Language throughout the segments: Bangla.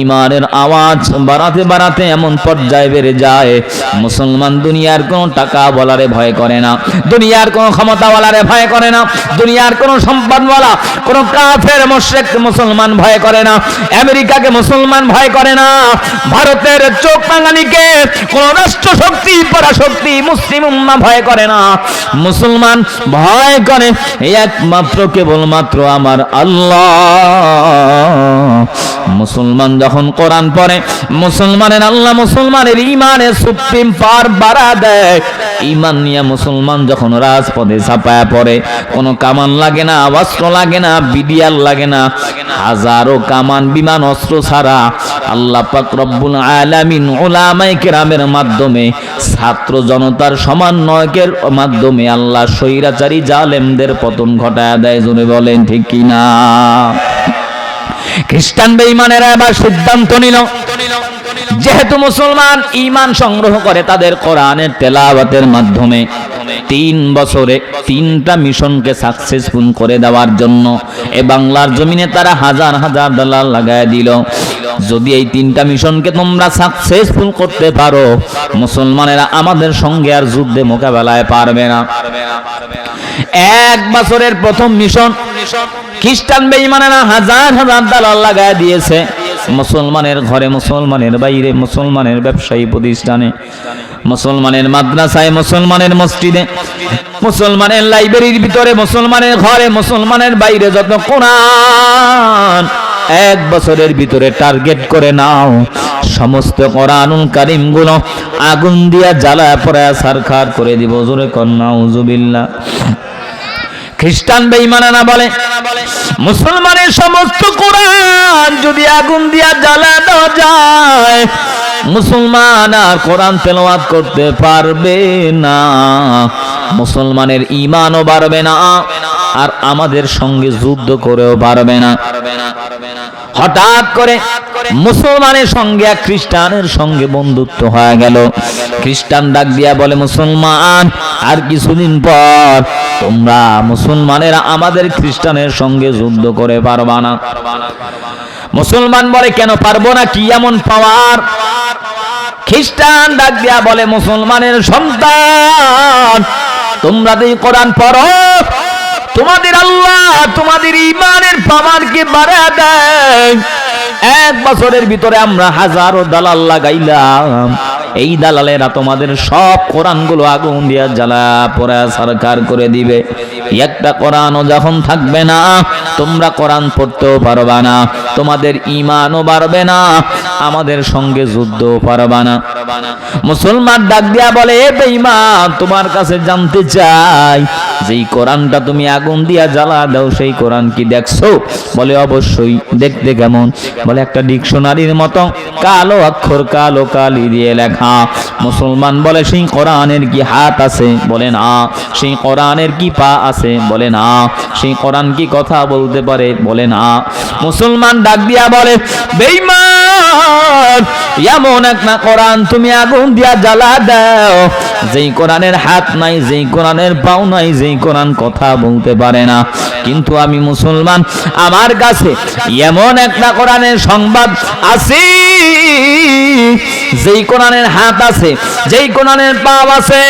ইমানের আওয়াজ বাড়াতে বাড়াতে এমন পর্যায়ে বেড়ে যায়। মুসলমান দুনিয়ার কোনো টাকা বলারে ভয় করে না। দুনিয়ার কোনো বলারে ভয় করে না। দুনিয়ার কোনো সম্পদ বলা কোনো কাফের মোশেক মুসলমান ভয় করে না। আমেরিকাকে মুসলমান ভয় করে না। ভারতের চোখ বাঙালিকে কোন রাষ্ট্র শক্তি পরাশক্তি, মুসলিম উম্মা ভয় করে না। মুসলমান ভয় করে একমাত্র, কেবলমাত্র আমার আল্লাহ। মুসলমান যখন কোরআন পড়ে, মুসলমানের আল্লাহ মুসলমানের ইমানের সুপ্রিম পার বাড়া দেয়। ইমান নিয়ে মুসলমান যখন রাজপথে ছাপায়া পড়ে, কোনো কামান লাগে না, অস্ত্র লাগে না বিডিয়ার লাগে না। হাজারো কামান বিমান, অস্ত্র ছাড়া আল্লাহ পাক রব্বুল আলামিন ওলামাই কেরামের মাধ্যমে, ছাত্র জনতার সমন্বয়কের মাধ্যমে আল্লাহ স্বৈরাচারী জালেমদের পতন ঘটায় দেয়। জুড়ে বলেন, ঠিক কিনা? খ্রিস্টান বেঈমানেরা এবার সিদ্ধান্ত নিল যেহেতু মুসলমান ইমান সংগ্রহ করে তাদের কোরআনের তেলাওয়াতের মাধ্যমে। তিন বছরে তিনটা মিশনকে সাকসেসফুল করে দেওয়ার জন্য এ বাংলার জমিনে তারা হাজার হাজার ডলার লাগায় দিল। যদি এই তিনটা মিশনকে তোমরা সাকসেসফুল করতে পারো, মুসলমানেরা আমাদের সঙ্গে আর যুদ্ধে মোকাবেলায় পারবে না। এক বছরের প্রথম মিশন খ্রিস্টান বেঈমানেরা হাজার হাজার দালাল লাগায় দিয়েছে। মুসলমানের ঘরে মুসলমানের বাইরে মুসলমানের ব্যবসায়ী প্রতিষ্ঠানে মুসলমানের মাদ্রাসায়, মুসলমানের মসজিদে, মুসলমানের লাইব্রেরির ভিতরে, মুসলমানের ঘরে, মুসলমানের বাইরে যত কোরআন এক বছরের ভিতরে টার্গেট করে নাও। সমস্ত কোরআনুল কারিমগুলো আগুন দিয়া জ্বালা পড়া সারখার করে দিব। জোরে কন্যা উজুবিল্লাহ খ্রিস্টান বেঈমানানা বলে, মুসলমানের সমস্ত কোরআন যদি আগুন দিয়া জ্বালা দেওয়া যায় মুসলমান আর কোরআন তেলাওয়াত করতে পারবে না। মুসলমানের ইমানও বাড়বে না, আর আমাদের সঙ্গে যুদ্ধ করেও পারবে না। হঠাৎ করে মুসলমানের সঙ্গে এক খ্রিস্টানের সঙ্গে বন্ধুত্ব হয়ে গেল। খ্রিস্টান ডাক দিয়া বলে, মুসলমান, আর কিছুদিন পর তোমরা মুসলমানেরা আমাদের খ্রিস্টানের সঙ্গে যুদ্ধ করে পারবা না। মুসলমান বলে, কেন পারব না? কি এমন পাওয়ার? খ্রিস্টান ডাক দিয়া বলে, মুসলমানের সন্তান, তোমরা এই কোরআন পড়ো, তোমাদের আল্লাহ তোমাদের ইমানের পাওয়ারকে বাড়া দেয় এক বছরের ভিতরে আমরা হাজারো দালাল লাগাইলাম। এই দালালেরা তোমাদের সব কোরআনগুলো আগুন দিয়া জ্বালা পড়া সরকার করে দিবে। একটা কোরআনও যখন থাকবে না, তোমরা কোরআন পড়তেও পারবা না, তোমাদের ইমানও বাড়বে না, আমাদের সঙ্গে যুদ্ধও পারবা না। মুসলমান ডাক দিয়া বলে, এ বেঈমান, তোমার কাছে জানতে চাই, যেই কোরআনটা তুমি আগুন দিয়া জ্বালা দাও, সেই কোরআন কি দেখছ? বলে, অবশ্যই, দেখতে কেমন? বলে, একটা ডিকশনারির মতো কালো অক্ষর কালো কালি দিয়ে লেখা মুসলমান বলে, সেই কোরআনের কি হাত আছে? বলে, না। সেই কোরআনের কি পা আছে? বলে, না। সেই কোরআন কি কথা বলতে পারে? বলে, না। মুসলমান ডাক দিয়া বলে এমন একটা কোরআন তুমি আগুন দিয়া জ্বালা দাও। যেই কোরআনের হাত নাই, যেই কোরআনের পাও নাই, যেই কোরআন কথা বলতে পারে না। কিন্তু আমি মুসলমান, আমার কাছে এমন একটা কোরআনের সংবাদ আছে। যেই কোরআনের হাত আছে, যেই কোরআনের পাও আছে,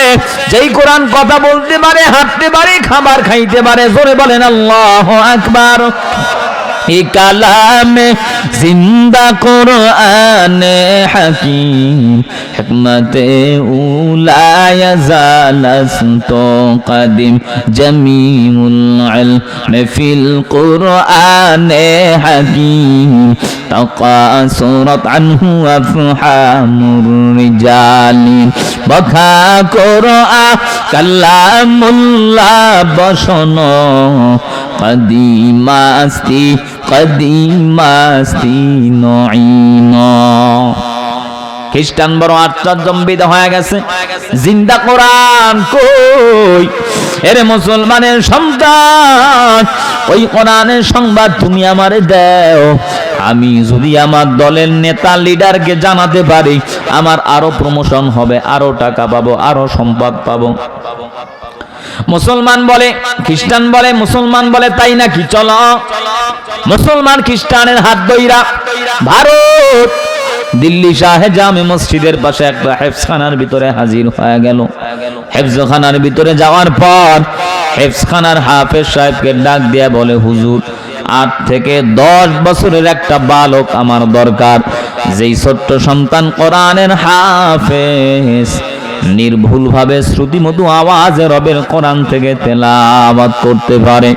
যেই কোরআন কথা বলতে পারে, হাঁটতে পারে, খাবার খাইতে পারে, জোরে বলেন আল্লাহ আকবার। কালামে জিন্দা কোরআনে হাকিম হিকমতে উলায় জালাসত কদিম জমিউল ইলম ফিল কোরআনে হাকিম تقاصرت عنه أفحام الرجال بكى قرآن كلام الله بشنو قديماستي قديماستي نعينا খ্রিস্টান বড় আশ্চর্যম্বিত হয়ে গেছে। জিন্দা কোরআন কই? এরে মুসলমানের সন্তান ওই কোরআনের সংবাদ তুমি আমারে দেও। আমি যদি আমার দলের নেতা, লিডারকে জানাতে পারি, আমার আরও প্রমোশন হবে, আরও টাকা পাবো, আরও সম্পদ পাবো। মুসলমান বলে, খ্রিস্টান বলে, মুসলমান বলে, তাই নাকি? চলো। মুসলমান খ্রিস্টানের হাত দইরা ভারত, দিল্লি শাহে জামে মসজিদের পাশে একটা হেফসখানার ভিতরে হাজির হয়ে গেল। হেফজখানার ভিতরে যাওয়ার পর হেফসখানার হাফেজ সাহেবকে ডাক দিয়ে বলে, হুজুর, আট থেকে দশ বছরের একটা বালক আমার দরকার। যেই ছোট্ট সন্তান কোরআনের হাফেজ নির্ভুলভাবে শ্রুতিমধু আওয়াজে রবের কোরআন থেকে তেলাওয়াত করতে পারে।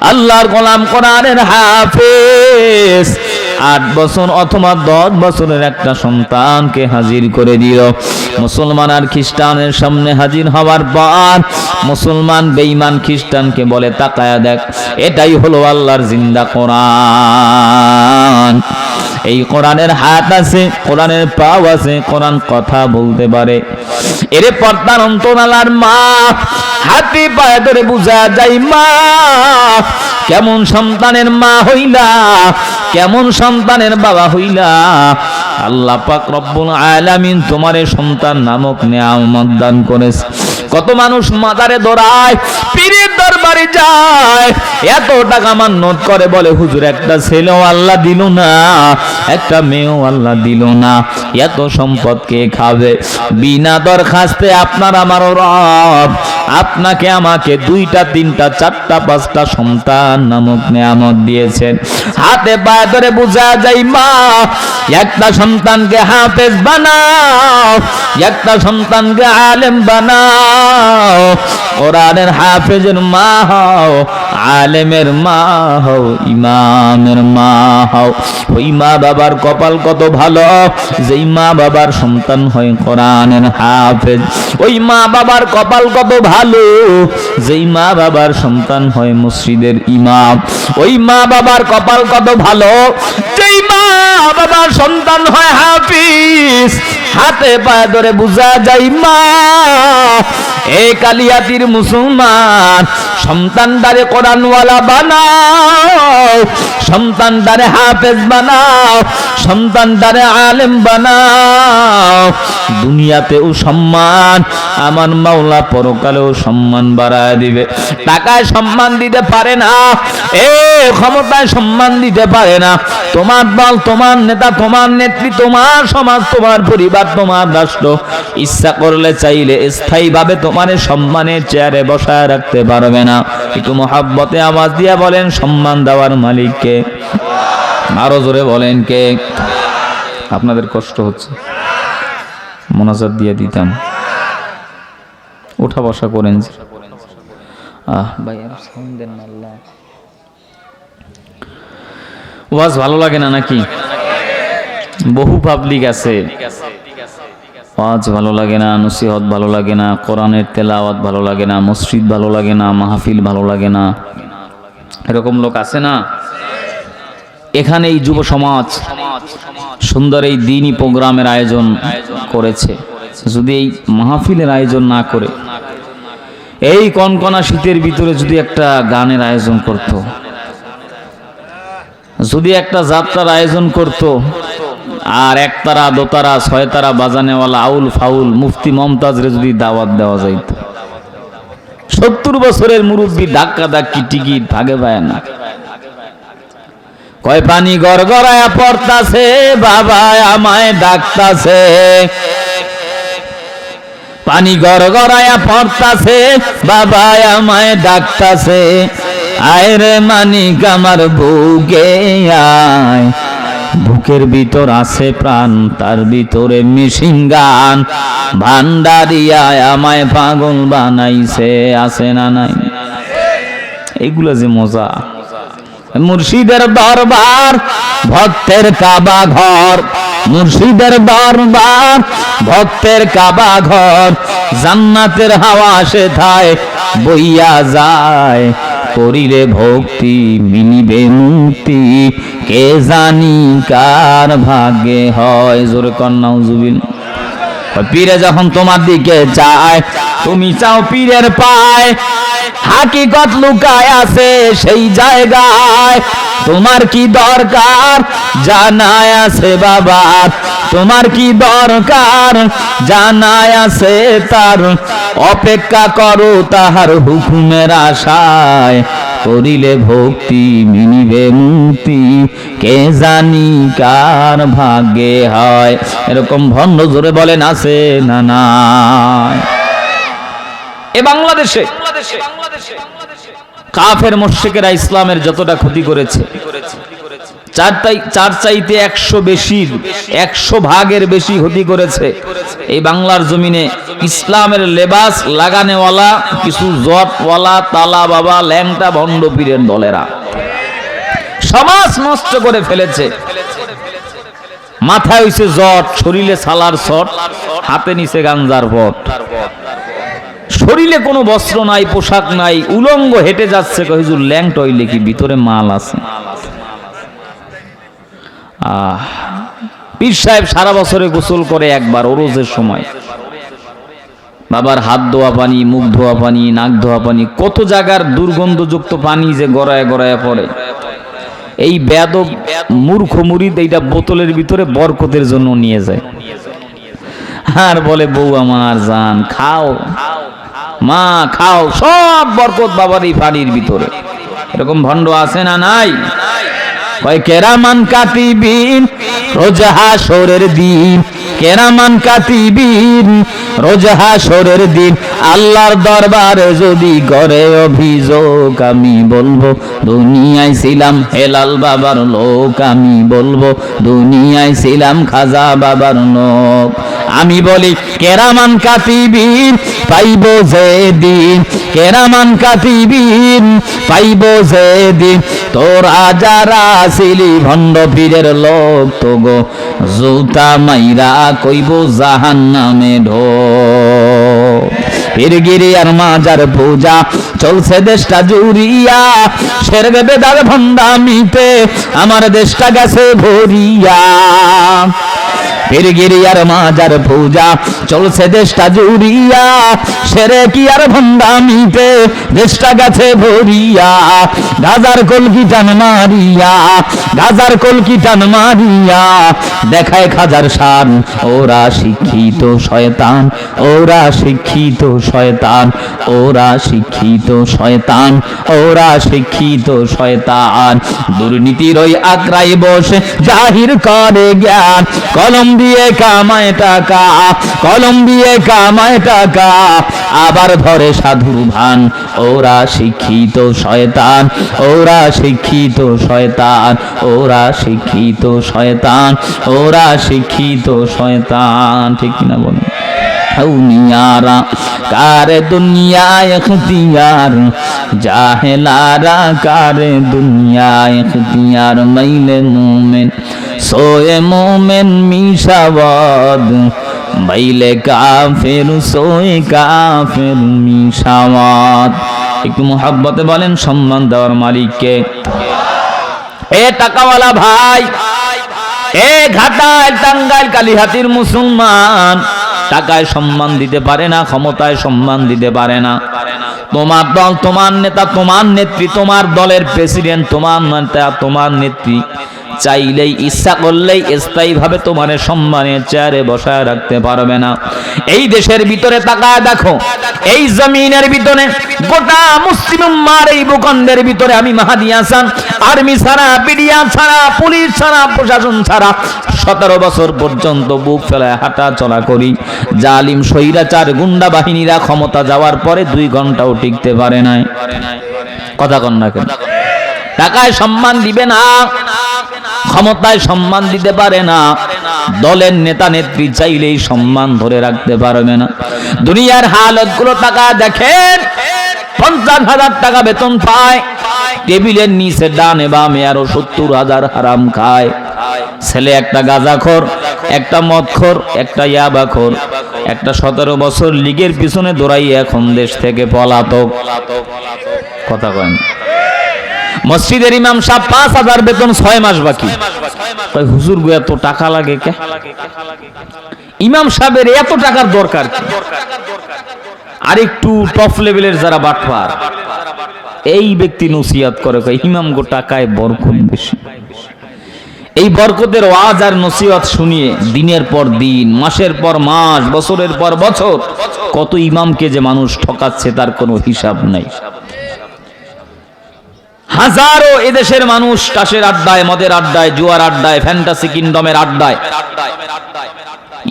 আল্লাহর গোলাম কোরআনের হাফেজ। আট বছর অথবা দশ বছরের একটা সন্তানকে হাজির করে দিল। মুসলমান আর খ্রিস্টানের সামনে হাজির হওয়ার পর মুসলমান বেঈমান খ্রিস্টানকে বলে, তাকায়া দেখ, এটাই হলো আল্লাহর জিন্দা কোরআন। এই কোরআনের হাত আছে, কোরআনের পাও আছে, কোরআন কথা বলতে পারে। এরে পর্দার অন্তরালার মা, হাতে পায়ে ধরে বুঝা যায় মা, কেমন সন্তানের মা হইলা, কেমন সন্তানের বাবা হইলা। আল্লাহ পাক রব্বুল আলামিন তোমারে সন্তান নামক নিয়ামত দান করেছে। কত মানুষ মাদারে দৌড়ায়, পীরের দরবারে যায়, এত টাকা মান্যত করে বলে, হুজুর, একটা ছেলেও আল্লাহ দিল না, একটা মেয়েও আল্লাহ দিল না, এত সম্পদ কে খাবে? বিনা দরখাস্তে আপনার আমার রব, আপনাকে আমাকে দুইটা, তিনটা, চারটা, পাঁচটা সন্তান নামক নেয়ামত দিয়েছেন। হাতে পায়ে ধরে বোঝা যায়, মা, একটা সন্তানকে হাফেজ বানাও, একটা সন্তানকে আলেম বানাও। কোরআনের হাফেজের মা হও, আলেমের মা হও, ইমামের মা হও। ওই মা বাবার কপাল কত ভালো, যেই মা বাবার সন্তান হয় কোরআনের হাফেজ। ওই মা বাবার কপাল কত ভালো, যেই মা বাবার সন্তান হয় মসজিদের ইমাম। ওই মা বাবার কপাল কত ভালো, যেই মা বাবার সন্তান হয় হাফিজ। হাতে পায়ে ধরে বুঝা যাই মা এ কালিয়াতির মুসলমান সন্তান দ্বারে কোরআনওয়ালা বানাও সন্তান দ্বারে হাফেজ বানাও সন্তান দ্বারে আলেম বানাও। দুনিয়াতেও সম্মান, আমার মাওলা পরকালেও সম্মান বাড়ায় দিবে। টাকায় সম্মান দিতে পারে না, এ ক্ষমতায় সম্মান দিতে পারে না। তোমার দল, তোমার নেতা, তোমার নেত্রী, তোমার সমাজ, তোমার পরিবার, তোমার রাষ্ট্র, ইচ্ছা করলে চাইলে স্থায়ীভাবে তোমার সম্মানের চেয়ারে বসায় রাখতে পারবে না। একটু মহাব্বতে আওয়াজ দিয়া বলেন, সম্মান দেওয়ার মালিককে। আরও জোরে বলেন কে? আপনাদের কষ্ট হচ্ছে। মোনাজাত দিয়ে দিতাম। ওঠা বসা করেন আহ, ভাই আর দেন আল্লাহ ওয়াজ ভালো লাগে না নাকি? বহু পাবলিক আছে। ওয়াজ ভালো লাগে না, নসিহত ভালো লাগে না, কোরআনের তেলাওয়াত ভালো লাগে না, মসজিদ ভালো লাগে না, মাহফিল ভালো লাগে না। এরকম লোক আছে না? এখানে এই যুব সমাজ সুন্দর এই দিনই প্রোগ্রামের আয়োজন করেছে। যদি এই মাহফিলের আয়োজন না করে, এই কনকনা শীতের ভিতরে যদি একটা গানের আয়োজন করত, যদি একটা যাত্রার আয়োজন করত আর একতারা, দোতারা, ছয়তারা, বাজানেওয়ালা, আউল ফাউল, মুফতি মমতাজরে যদি দাওয়াত দেওয়া যাইত। সত্তর বছরের মুরব্বী ধাক্কা ধাক্কি টিকিট ভাগে পায় না। কয় পানি গড়গড়ায়া পড়তাছে বাবা আমায় ডাকতাছে। পানি গড়গড়ায়া পড়তাছে বাবা আমায় ডাকতাছে। আয় রে মানিক, আমার বুকে আয়। বুকের ভিতর আছে প্রাণ, তার ভিতরে মিশিং গান। ভান্ডারিয়ায় আমায় পাগল বানাইছে, আছে না নাই? এইগুলো যে মজা। মুর্শিদের দরবার, ভক্তের কাবা ঘর। মুর্শিদের দরবার, ভক্তের কাবা ঘর। জান্নাতের হাওয়া সে থায় বইয়া যায়। করিলে ভক্তি মিলিবে মুক্তি। কে জানি কার ভাগ্যে হয়? জোরে কন্যাও জুবিন পীরে যখন তোমার দিকে চায়, তুমি চাও পীরের পায়। হাকিকত লুকায় আছে সেই জায়গায়। তোমার কি দরকার? জানায় আছে বাবা। তোমার কি দরকার? জানায় আছে তার। অপেক্ষা করো তাহার হুকুমের আশায়। করিলে ভক্তি মিনিবে মুক্তি। কে জানি কার ভাগ্যে হয়। এরকম ভণ্ড জোরে বলেন, আছে না নাই? এ বাংলাদেশে কাফের মোশেকেরা ইসলামের যতটা ক্ষতি করেছে চার চাইতে একশো বেশির একশো ভাগের বেশি ক্ষতি করেছে। এই বাংলার জমিনে ইসলামের লেবাস লাগানেওয়ালা কিছু জটওয়ালা তালা বাবা ল্যাংটা ভণ্ড পীরের দলেরা। সমাজ নষ্ট করে ফেলেছে। মাথায় হইছে জট শরীরে সালার শট হাতে নিচে গাঞ্জার ভট শরীরে কোনো বস্ত্র নাই, পোশাক নাই, উলঙ্গ হেঁটে যাচ্ছে কহিজুর ল্যাংট হইলে কি ভিতরে মাল আছে? আহ, পীর সাহেব সারা বছরে গোসল করে একবার ওরোজের সময়। বাবার হাত ধোয়া পানি, মুখ ধোয়া পানি, নাক ধোয়া পানি, কত জায়গার দুর্গন্ধযুক্ত পানি যে গড়ায় গড়ায় পড়ে। এই বেদ মূর্খ মুরিদ এইটা বোতলের ভিতরে বরকতের জন্য নিয়ে যায়। আর বলে, বউ, আমার জান, খাও। মা, খাও, সব বরকত বাবার এই পানির ভিতরে। এরকম ভণ্ড আছে না নাই? কয়, কেরামান কাতিবিন, রোজ হাসরের দিন, কেরামান কাতিবিন, রোজ হাসরের দিন, আল্লাহর দরবারে যদি করে অভিযোগ আমি বলব, দুনিয়ায় ছিলাম হেলাল বাবার লোক, আমি বলব, দুনিয়ায় ছিলাম খাজা বাবার লোক আমি বলি, কেরামান কাতিবিন পাইব যে দিন কেরামান কাতিবিন পাইব যে দিন তোরা যারা ছিলি ভণ্ড পীরের লোক তো গো জুতা মাইরা কইব জাহান নামে ঢো পীরগিরি আর মাজার পূজা, চলছে দেশটা জুড়িয়া। শের বেদার ভণ্ডামিতে, আমার দেশটা গেছে ভরিয়া। পীরগিরি আর মাজার পূজা। চলছে দেশটা জুড়িয়া, সেরে কি আর দেশটা গেছে ভরিয়া, গাজার মারিয়া গাজার মারিয়া। দেখায় খাজার শান, ওরা শিক্ষিত শয়তান, ওরা শিক্ষিত শয়তান, ওরা শিক্ষিত শয়তান, ওরা শিক্ষিত শয়তান। দুর্নীতির ওই আক্রাই বসে জাহির করে জ্ঞান, কলম দিয়ে কামায় টাকা কলম দিয়ে কামায় টাকা। আবার ধরে সাধুর ভান, ওরা শিক্ষিত শয়তান, ওরা শিক্ষিত শয়তান, ওরা শিক্ষিত শয়তান, ওরা শিক্ষিত শয়তান। ঠিক কিনা বলুন? দুনিয়ারা কার জাহেলারা, কার দুনিয়া এখতিয়ার? মাইলে মোমেন সোয়ে মোমেন মিশাবাদ মাইলে কাফের সোয়ে কাফের মিশাবাদ একটু মোহাব্বতে বলেন সম্মান দেওয়ার মালিককে এ টাকাওয়ালা ভাই এ ঘাটাল টাঙ্গাইল কালীহাতির মুসলমান টাকায় সম্মান দিতে পারে না, ক্ষমতায় সম্মান দিতে পারে না। তোমার দল, তোমার নেতা, তোমার নেত্রী, তোমার দলের প্রেসিডেন্ট তোমার নেতা, তোমার নেত্রী। চাইলেই ইচ্ছা করলেই স্থায়ীভাবে তোমার সম্মানের চেয়ারে বসায় রাখতে পারবে না। এই দেশের ভিতরে তাকায় দেখো, এই জমিনের ভিতরে গোটা মুসলিম উম্মার এই ভূখণ্ডের ভিতরে আমি মাহাদি হাসান, আর্মি ছাড়া বিডিয়া ছাড়া, পুলিশ ছাড়া, প্রশাসন ছাড়া সতেরো বছর পর্যন্ত বুক ফেলায় হাঁটা চলা করি। জালিম, স্বৈরাচার, গুন্ডা বাহিনীরা ক্ষমতা যাওয়ার পরে দুই ঘন্টাও টিকতে পারে নাই। কথা কন না কেন? টাকায় সম্মান দিবে না। ক্ষমতায় সম্মান দিতে পারে না। দলের নেতা নেত্রী চাইলেই সম্মান ধরে রাখতে পারবে না। দুনিয়ার হালতগুলো টাকা দেখেন, পঞ্চাশ হাজার টাকা বেতন পায়, টেবিলের নিচে ডানে বামে আরও সত্তর হাজার হারাম খায়। ছেলে একটা গাঁজাখোর, একটা মদখোর, একটা ইয়াবাখোর, একটা সতেরো বছর লিগের পিছনে দৌড়াই এখন দেশ থেকে পলাতক। কথা কয় মসজিদের ইমাম সাহেব পাঁচ হাজার বেতন ছয় মাস বাকি। হুজুর গো, এত টাকা লাগে ইমাম সাহেবের এত টাকার দরকার আর একটু টপ লেভেলের যারা বাটপার, এই ব্যক্তি নসিয়াত করে ইমাম গো, টাকায় বরকত বেশি। এই বরকতের ওয়াজ আর নসিহত শুনিয়ে দিনের পর দিন, মাসের পর মাস, বছরের পর বছর, কত ইমামকে যে মানুষ ঠকাচ্ছে তার কোনো হিসাব নাই। হাজারো এদেশের মানুষ কাশের আড্ডায়, মদের আড্ডায়, জুয়ার আড্ডায় ফ্যান্টাসি কিংডমের আড্ডায়।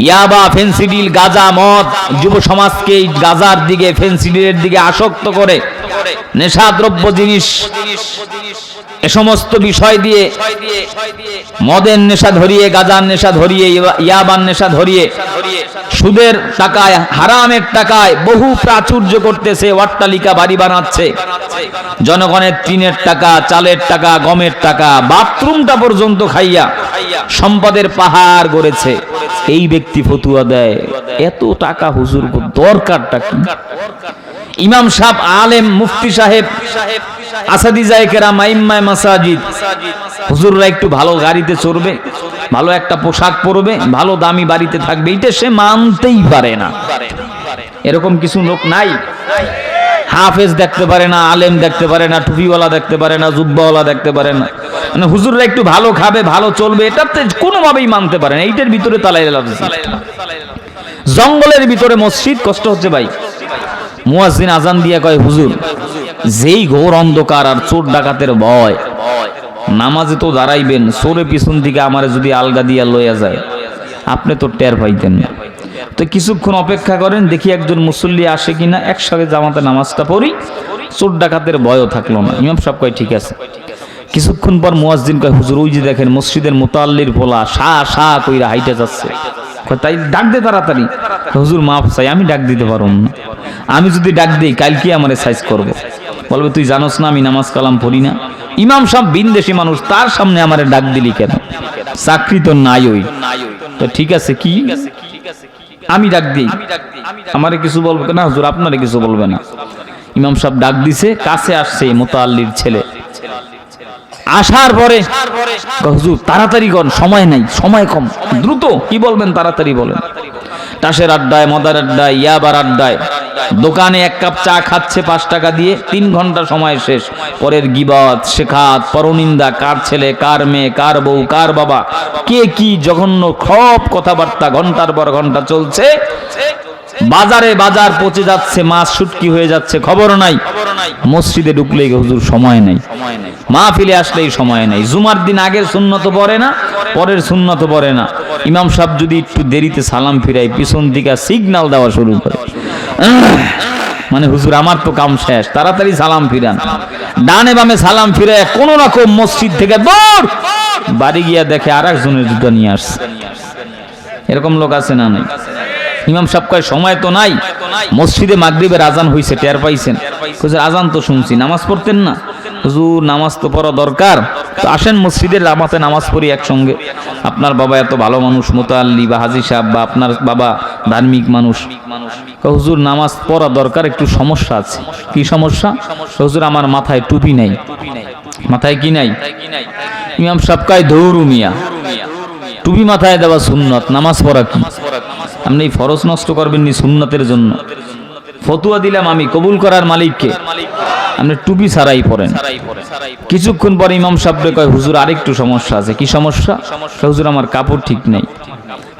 ইয়াবা ফেন্সিডিল গাজা, মদ, যুব সমাজকে এই গাজার দিকে ফেন্সিডিলের দিকে আসক্ত করে। নেশাদ্রব্য জিনিস সমস্ত বিষয় দিয়ে মদের নেশা ধরিয়ে, গাজার নেশা ধরিয়ে ইয়াবার নেশা ধরিয়ে সুদের টাকায়, হারামের টাকায় বহু প্রাচুর্য করতেছে, অট্টালিকা, বাড়ি বানাচ্ছে। জনগণের টিনের টাকা, চালের টাকা, গমের টাকা, বাথরুমটা পর্যন্ত খাইয়া সম্পদের পাহাড় গড়েছে। এই ব্যক্তি ফতুয়া দেয়। এত টাকা হুজুর দরকারটা কি? ইমাম সাহেব, আলেম, মুফতি সাহেব আসাদি জায়কেরা মাইম্মায় মাসাজিদ। হুজুররা একটু ভালো গাড়িতে চড়বে, ভালো একটা পোশাক পরবে, ভালো দামি বাড়িতে থাকবে। এটা সে মানতেই পারে না। এরকম কিছু লোক নাই। হাফেজ দেখতে পারে না, আলেম দেখতে পারে না, টুপিওয়ালা দেখতে পারে না, জুব্বাওয়ালা দেখতে পারে না। মানে হুজুররা একটু ভালো খাবে, ভালো চলবে, এটাতে কোনোভাবেই মানতে পারে না। এইটার ভিতরে তালাই জঙ্গলের ভিতরে মসজিদ, কষ্ট হচ্ছে ভাই। মুয়াজ্জিন আজান দিয়া কয়, হুজুর যেই ঘোর অন্ধকার আর চোর ডাকাতের ভয়, নামাজে তো দাঁড়াইবেন সোরে পিছন দিকে আমার যদি আলগা দিয়া লইয়া যায়, আপনি তো টের পাইতেন না। তো কিছুক্ষণ অপেক্ষা করেন, দেখি একজন মুসল্লি আসে কিনা, একসাথে জামাতে নামাজটা পড়ি, চোর ডাকাতের ভয়ও থাকল না। ইমাম সাহেব কয়, ঠিক আছে। কিছুক্ষণ পর মুয়াজ্জিন কয়, হুজুর, ওই যে দেখেন মসজিদের মোতাল্লির পোলা সা সা কইরা হাইটে যাচ্ছে। তাই ডাক দে তাড়াতাড়ি। হুজুর, মাফ চাই, আমি ডাক দিতে পারব না। আমি যদি ডাক দিই কালকে আমার সাইজ করব। বলবে, তুই জানোস না, আমি নামাজ কালাম পড়ি না। ইমাম সাহেব বিনদেশি মানুষ, তার সামনে আমার ডাক দিলি কেন? চাকরি তো নাই ওই। তো ঠিক আছে কি? আমি ডাক দিই। আমারে কিছু বলবে না, হুজুর, আপনারে কিছু বলবে না। ইমাম সাহেব ডাক দিছে, কাছে আসছে মোতাল্লির ছেলে। আসার পরে হুজুর, তাড়াতাড়ি কর সময় নাই, সময় কম। দ্রুত, কি বলবেন, তাড়াতাড়ি বলেন। তাসের আড্ডায়, মদার আড্ডায়, ইয়াবার আড্ডায়। দোকানে এক কাপ চা খাচ্ছে পাঁচ টাকা দিয়ে, তিন ঘণ্টা সময় শেষ। পরের গিবত, শেখাত, পরনিন্দা, কার ছেলে, কার মেয়ে, কার বউ, কার বাবা, কে কি জঘন্য খপ কথাবার্তা ঘণ্টার পর ঘণ্টা চলছে। বাজারে বাজার পচে যাচ্ছে, মাছ শুটকি হয়ে যাচ্ছে, খবর নাই। মসজিদে ঢুকলেই হুজুর সময় নেই। মাহফিলে আসলেই সময় নেই। জুমার দিন আগের সুন্নত পড়ে না, পরের সুন্নত পড়ে না। ইমাম সাহেব যদি একটু দেরিতে সালাম ফিরাই পিছন দিকে সিগন্যাল দেওয়া শুরু করে! মানে হুজুর, আমার তো কাম শেষ। তাড়াতাড়ি সালাম ফিরান। ডানে বামে সালাম ফিরে কোন রকম মসজিদ থেকে দৌড় বাড়ি গিয়া দেখে আর একজনের জুতো নিয়ে আসছে। এরকম লোক আছে না নাই? ইমাম সাহেব কয়, সময় তো নাই। মসজিদে মাগরিবের আজান হইছে, টের পাইছেন? হুজুর, আজান তো শুনছি, নামাজ পড়তেন না। হুজুর, নামাজ তো পড়া দরকার। তো আসেন মসজিদের জামাতে নামাজ পড়ি একসঙ্গে। আপনার বাবা এত ভালো মানুষ, মোতাল্লি বা হাজি সাহেব বা আপনার বাবা ধার্মিক মানুষ। হুজুর, নামাজ পড়া দরকার, একটু সমস্যা আছে। কি সমস্যা? হুজুর, আমার মাথায় টুপি নাই। মাথায় কি নাই? ইমাম সাহেব কয়, দৌড়ু মিয়া। টুপি মাথায় দেওয়া সুন্নত, নামাজ পড়া কি? আপনি ফরজ নষ্ট করবেন নি সুন্নতের জন্য। ফতুয়া দিলাম আমি, কবুল করার মালিককে। আপনি টুপি ছাড়াই পড়েন। কিছুক্ষণ পর ইমাম সাহেবরে কয়, হুজুর, আরেকটু সমস্যা আছে। কি সমস্যা? হুজুর, আমার কাপড় ঠিক নেই।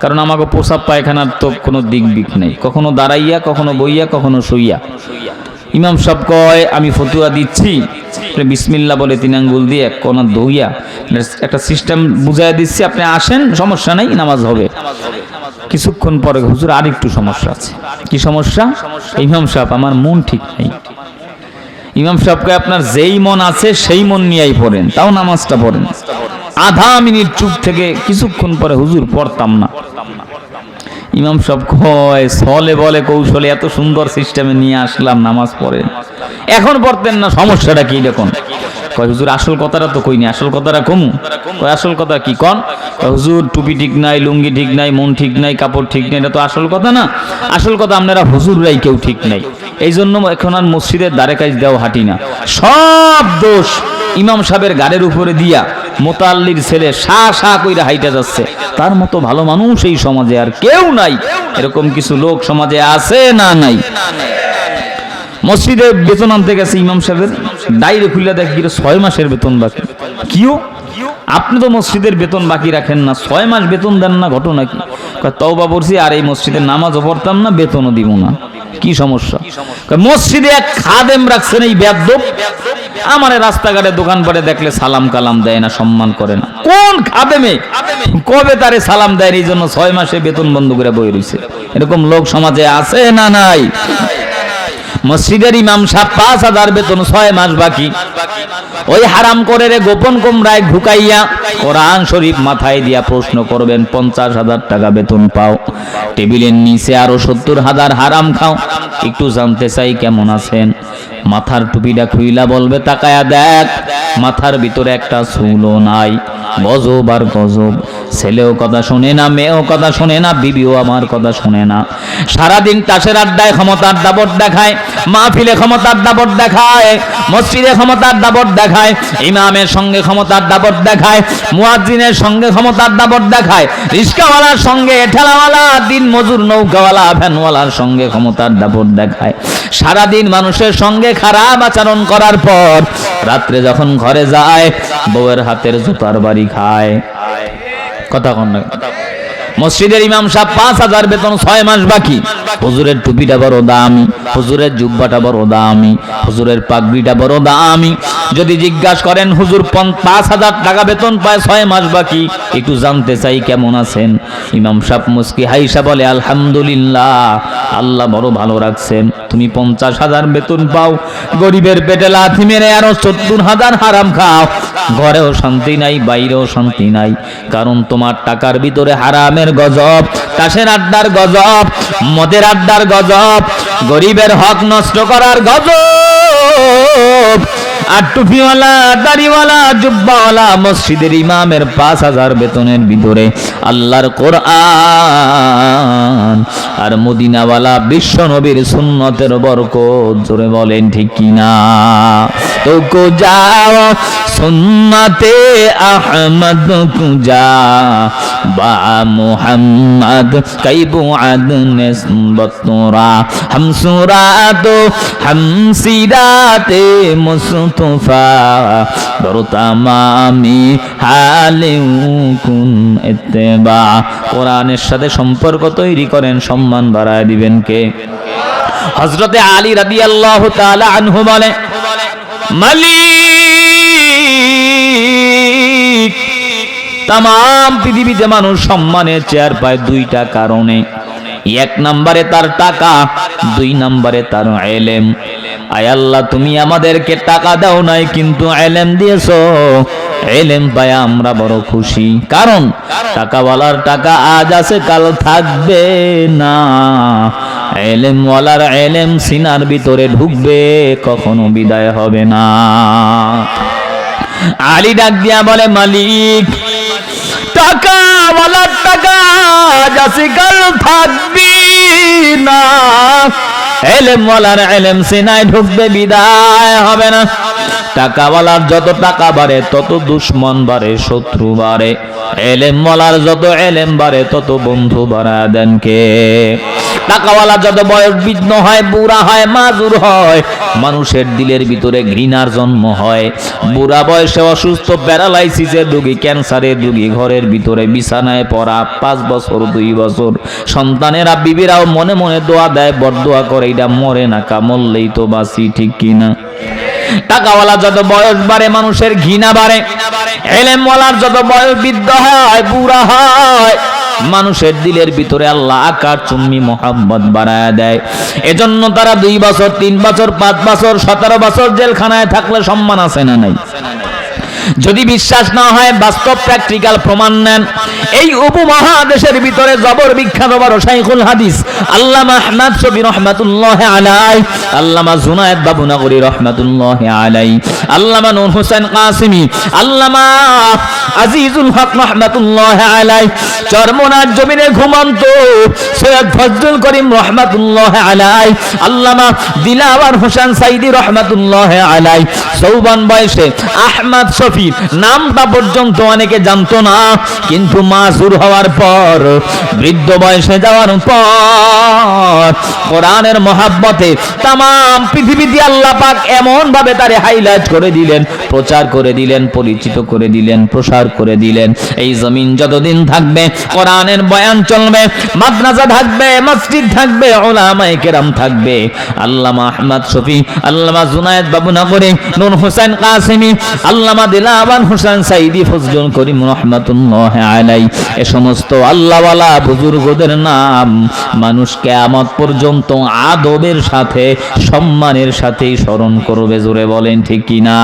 কারণ আমাকে প্রসাব পায়খানার তো কোনো দিক বিক নেই। কখনো দাঁড়াইয়া, কখনো বইয়া, কখনো শুইয়া। ইমাম সাহেব কয়, আমি ফতুয়া দিচ্ছি। বিসমিল্লা বলে তিন আঙ্গুল দিয়ে এক কোনা দইয়া একটা সিস্টেম বুঝাই দিচ্ছি, আপনি আসেন, সমস্যা নাই, নামাজ হবে। কিছুক্ষণ পরে হুজুর আর একটু সমস্যা আছে। কি সমস্যা? ইমাম সাহেব, আমার মন ঠিক নেই। ইমাম সাহেবকে আপনার যেই মন আছে, সেই মন নিয়েই পড়েন, তাও নামাজটা পড়েন। আধা মিনিট চুপ থেকে কিছুক্ষণ পরে হুজুর পড়তাম না। ইমাম সব কয়, সলে বলে কৌশলে এত সুন্দর সিস্টেমে নিয়ে আসলাম নামাজ পড়ে। এখন পড়তেন না, সমস্যাটা কি দেখুন? কয়, হুজুর, আসল কথাটা তো কইনি, আসল কথাটা কমু? কয়, আসল কথা কি কন? হুজুর, টুপি ঠিক নাই, লুঙ্গি ঠিক নাই, মন ঠিক নাই, কাপড় ঠিক নাই, এটা তো আসল কথা না। আসল কথা আপনারা হুজুররাই কেউ ঠিক নাই। এই জন্য এখন আর মসজিদের দ্বারে কাজ দেওয়া হাঁটি না। সব দোষ ইমাম সাহেবের গাড়ির উপরে দিয়া মোতাল্লির ছেলে সা সা কইরা হাইটা যাচ্ছে। তার মতো ভালো মানুষ এই সমাজে আর কেউ নাই। এরকম কিছু লোক সমাজে আছে না নাই? মসজিদে বেতন আনতে গেছে ইমাম সাহেবের। ডাইরে খুলে দেখে ছয় মাসের বেতন বাকি? কিও? আপনি তো মসজিদের বেতন বাকি রাখেন না। ছয় মাস বেতন দেন না ঘটনা কি? তওবা পড়ছি আর এই মসজিদের নামাজও পড়তাম না, বেতনও দিব না। কি সমস্যা? মসজিদে এক খাদেম রাখছেন এই বেদ্যপ আমারে রাস্তাঘাটে দোকান পরে দেখলে সালাম কালাম দেয় না, সম্মান করে না। কোন খাদেমে? কবে তারে সালাম দেয় এই জন্য ছয় মাসে বেতন বন্ধ করে বই রয়েছে এরকম লোক সমাজে আছে না নাই? মসজিদের ইমাম সাহেব পাঁচ হাজার বেতন, ছয় মাস বাকি। ওই হারাম করে রে গোপন কোমরায় ঢুকাইয়া কোরআন শরীফ মাথায় দিয়া প্রশ্ন করবেন, পঞ্চাশ হাজার টাকা বেতন পাও। টেবিলের নিচে আরও সত্তর হাজার হারাম খাও। একটু জানতে চাই কেমন আছেন? মাথার টুপিটা খুইলা বলবে, তাকায়া দেখ, মাথার ভিতরে একটা চুলও নাই। গজব আর গজব। ছেলেও কথা শোনে না, মেয়েও কথা শোনে না, বিবিও আমার কথা শোনে না। সারাদিন তাসের আড্ডায় ক্ষমতার দাবট দেখায়, মাহফিলে ক্ষমতার দাবট দেখায়, মসজিদে ক্ষমতার দাবট দেখায়, ইমামের সঙ্গে ক্ষমতার দাবট দেখায়, মুয়াজ্জিনের সঙ্গে ক্ষমতার দাবট দেখায়, রিস্কাওয়ালার সঙ্গে, ঠেলাওয়ালা, দিন মজুর, নৌকাওয়ালা, ভ্যানওয়ালার সঙ্গে ক্ষমতার দাবট দেখায়। সারাদিন মানুষের সঙ্গে খারাপ আচরণ করার পর, রাত্রে যখন ঘরে যায়, বউয়ের হাতের জুতার বাড়ি খায়। কথা কন মসজিদের ইমাম সাহেব পাঁচ হাজার বেতন, ছয় মাস বাকি। হুজুরের টুপিটা বড় দামি, হুজুরের জুব্বাটা বড় দামি, হুজুরের পাগড়িটা বড় দামি। যদি জিজ্ঞাসা করেন, হুজুর পাঁচ হাজার টাকা বেতন পায়, ছয় মাস বাকি? একটু জানতে চাই কেমন আছেন। ইমাম সাহেব মুস্কি হাইসা বলে, আলহামদুলিল্লাহ, আল্লাহ বড় ভালো রাখছেন। তুমি পঞ্চাশ হাজার বেতন পাও, গরিবের পেটে লাথি মেরে আরও সত্তর হাজার হারাম খাও। ঘরেও শান্তি নাই, বাইরেও শান্তি নাই। কারণ তোমার টাকার ভিতরে হারামের গজব তাসের আড্ডার গজব, মদের আড্ডার গজব, গরিবের হক নষ্ট করার গজব। আর টুপিওয়ালা, দাড়িওয়ালা, জুব্বাওয়ালা মসজিদের ইমামের পাঁচ হাজার বেতনের ভিতরে আল্লাহর কোরআন। আর মদিনাওয়ালা বিশ্ব নবীর সুন্নতের বরকত, জোরে বলেন ঠিক কিনা? তো কো যাও সুন্নতে আহমদ কুজা বা মুহাম্মদ কাইবু আদ নিসবতরা हम सुरातो हम सिराते मुस्तफा দরতামামি হালিউ কুন ইত্তেবা কোরআনের সাথে সম্পর্ক তৈরি করেন সম্মান বাড়ায় দিবেন কে হযরতে আলী রাদিয়াল্লাহু তাআলা আনহু বলে মালিক। তাম পৃথিবীতে মানুষ সম্মানের চেয়ার পায় দুইটা কারণে। এক নম্বরে তার টাকা, দুই নম্বরে তার এলেম। আয় আল্লাহ, তুমি আমাদেরকে টাকা দাও নাই, কিন্তু এলেম দিয়েছ। এলেম পায় আমরা বড় খুশি। কারণ টাকাওয়ালার টাকা আজ আছে, কাল থাকবে না। এলেমওয়ালার এলেম সিনার ভিতরে ঢুকবে, কখনো বিদায় হবে না। আলী ডাক দিয়া বলে, মালিক, টাকা টাকা যাচ্ছে কাল থাকবি না। এলেম বলার এলেম সিনায় ঢুকবে, বিদায় হবে না। টাকাওয়ালার যত টাকা বাড়ে, তত দুশ্মন বাড়ে, শত্রু বাড়ে। এলেম বলার যত এলেম বাড়ে, তত বন্ধু বাড়া দেন কে? টাকাওয়ালা যত বয়স বিঘ্ন হয়, বুড়া হয়, মাজুর হয়, মানুষের দিলের ভিতরে ঘৃণার জন্ম হয়। বুড়া বয়সে অসুস্থ প্যারালাইসিসের রোগী ক্যান্সারের রোগী, ঘরের ভিতরে বিছানায় পড়া, পাঁচ বছর, দুই বছর। সন্তানেরা, বিবিরাও মনে মনে দোয়া দেয় বড়দোয়া করে, এটা মরে না কামললেই তো বাসি ঠিক কিনা টাকাওয়ালা যত বয়স বাড়ে, মানুষের ঘৃণা বাড়ে। এলেমওয়ালার যত বয়স বৃদ্ধ হয়, বুড়া হয় মানুষের দিলের ভিতরে আল্লাহ আকার চুম্মি মোহাম্মদ বাড়ায় দেয়। এজন্য তারা দুই বছর, তিন বছর, পাঁচ বছর, সতেরো বছর জেলখানায় থাকলে সম্মান আছে না নাই? যদি বিশ্বাস না হয়, বাস্তব প্র্যাকটিক্যাল প্রমাণ নেন। এই উপমহাদেশের ভিতরে জবর বিখ্যাত বড় শাইখুল হাদিস, আল্লামা আহমদ শবি রহমাতুল্লাহ আলাই আল্লামা জুনায়েদ বাবুনগরী রহমাতুল্লাহ আলাই আল্লামা নূর হোসেন কাসিমি, আল্লামা আজিজুল হক রহমাতুল্লাহ আলাই চরমনার জমিনে ঘুমন্ত সৈয়দ ফজলুল করিম রহমাতুল্লাহ আলাই আল্লামা দিলাওয়ার হোসেন সাইদি রহমাতুল্লাহ আলাই সৌবান বয়সে আহমদ শফি শফি নামটা পর্যন্ত অনেকে জানতো না, কিন্তু মাসুর হওয়ার পর, বৃদ্ধ বয়সে যাওয়ার পর, কোরআনের মহাব্বতে তাম পৃথিবীতে আল্লাহ পাক এমন ভাবে তারে হাইলাইট করে দিলেন, প্রচার করে দিলেন, পরিচিত করে দিলেন, প্রসার করে দিলেন। এই জমিন যতদিন থাকবে, কোরআনের বয়ান চলবে, মাদ্রাসা থাকবে, মসজিদ থাকবে ওলামায়ে কেরাম থাকবে। আল্লামা আহমদ শফি, আল্লামা জুনায়েদ বাবু নগরে, নুন হোসেন কাসিমি, আল্লামা দিলাবান হোসেন সাইদি ফজলুল করিম রহমাতুল্লাহ আলাই এ সমস্ত আল্লাহওয়ালা বুজুর্গদের নাম মানুষ কেয়ামত পর্যন্ত আদবের সাথে, সম্মানের সাথেই স্মরণ করবে, জোরে বলেন ঠিক কিনা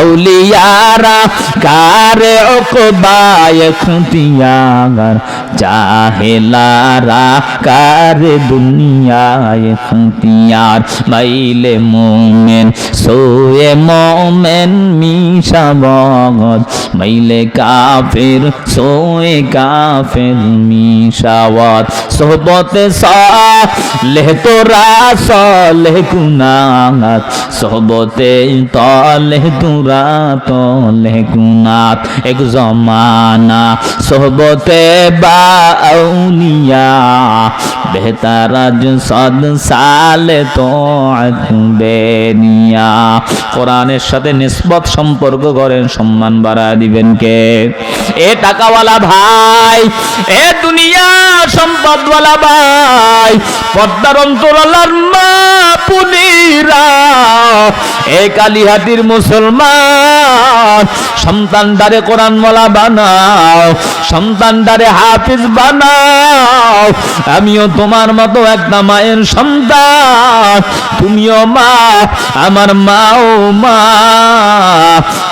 আউলিয়ারা কারে ওকবায় খুতিয়ার জাহেলারা কারে দুনিয়ায় খুতিয়ার মাইলে মোমেন, সোয়ে মোমেন মিশা বগদ মাইলে কাফের, সোয়ে কাফের মিশাওয়াত সোহবতে সালেহ তোরা সলেহ কুনাত। সোহবতে তলেহ তুরা তলেহ কুনাত। এক জমানা সোহবতে বা আউলিয়া বেহতারাজ সদ সালে তো বেনিয়া। কোরআনের সাথে নিসবত সম্পর্ক করেন, সম্মান বাড়া দিবেন কে? এ টাকাওয়ালা ভাই, এ দুনিয়া সম্পদওয়ালা ভাই, পদ্মার অন্তরালার মা পুনিরা, এ কালিহাতির মুসলমান সন্তানটারে কোরআনওয়ালা বানাও, সন্তান সন্তানটারে হাফিজ বানাও, আমিও তোমার মতো একটা মায়ের সন্তান, তুমিও মা, আমার মাও মা।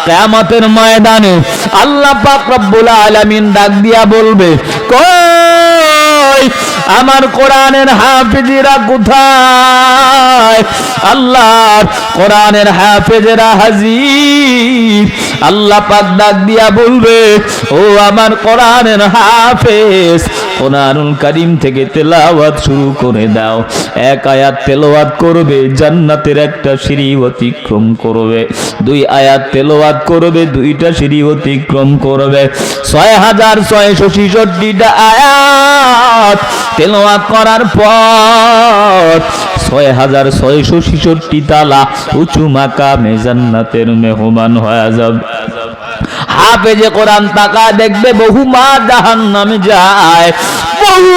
কেয়ামতের ময়দানে আল্লাহ পাক রব্বুল আলামিন ডাক দিয়া বলবে কই আমার কোরআনের হাফিজেরা কোথায়? আল্লাহ কোরআনের হাফেজেরা হাজির। আল্লাহ পাক ডাক দিয়া বলবে, ও আমার কোরআনের হাফেজ, কোরআনুল কারিম থেকে তেলাওয়াত শুরু করে দাও। এক আয়াত তেলাওয়াত করবে, জান্নাতের একটা সিঁড়ি অতিক্রম করবে। দুই আয়াত তেলাওয়াত করবে, দুইটা সিঁড়ি অতিক্রম করবে। ছয় হাজার ছয়শো ছেষট্টিটা আয়াত তেলাওয়াত করার পর ছয় হাজার ছয়শো ছিষট্টি তালা উঁচু মাকা মেজান্নাতের মেহমান হয়ে যাবে। হাফেজে কোরআন তাকা দেখবে বহু মা জাহান নামে যায়। বহু